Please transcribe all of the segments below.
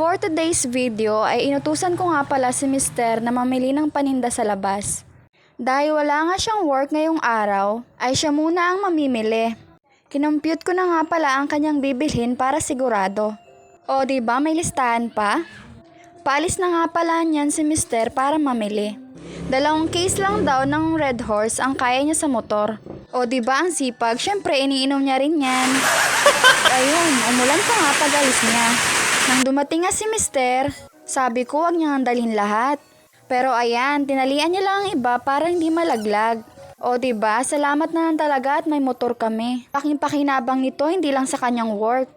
For today's video ay inutusan ko nga pala si Mister na mamili ng paninda sa labas. Dahil wala nga siyang work ngayong araw, ay siya muna ang mamimili. Kinompute ko na nga pala ang kanyang bibilhin para sigurado. O ba may listahan pa? Paalis na nga pala niyan si Mister para mamili. Dalawang case lang daw ng Red Horse ang kaya niya sa motor. O ba ang sipag, syempre iniinom niya rin yan. Ayun, umulan pa nga pag-alis niya. Nang dumating nga si Mister, sabi ko wag niyang dalhin lahat. Pero ayan, tinalian niya lang ang iba para hindi malaglag. O ba? Salamat na lang talaga at may motor kami. Aking pakinabang nito hindi lang sa kanyang work,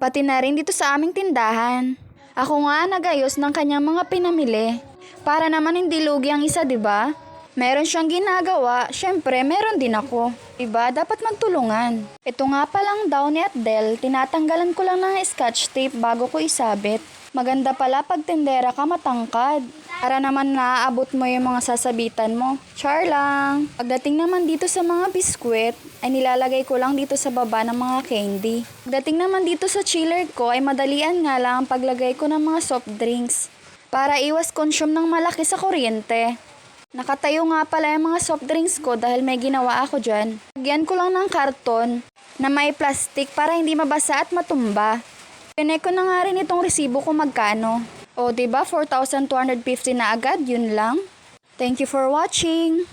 pati na rin dito sa aming tindahan. Ako nga nagayos ng kanyang mga pinamili. Para naman hindi lugi ang isa, 'di ba? Meron siyang ginagawa, syempre meron din ako. Iba, dapat magtulungan. Ito nga palang daw ni Adele, tinatanggalan ko lang ng scotch tape bago ko isabit. Maganda pala pag tendera ka matangkad. Para naman naaabot mo yung mga sasabitan mo. Char lang. Pagdating naman dito sa mga biskwit, ay nilalagay ko lang dito sa baba ng mga candy. Pagdating naman dito sa chiller ko, ay madalian nga lang ang paglagay ko ng mga soft drinks. Para iwas consume ng malaki sa kuryente. Nakatayo nga pala yung mga soft drinks ko dahil may ginawa ako dyan. Lagyan ko lang ng karton na may plastic para hindi mabasa at matumba. Pinek ko na nga rin itong resibo ko magkano. O, ba 4,250 na agad, yun lang. Thank you for watching.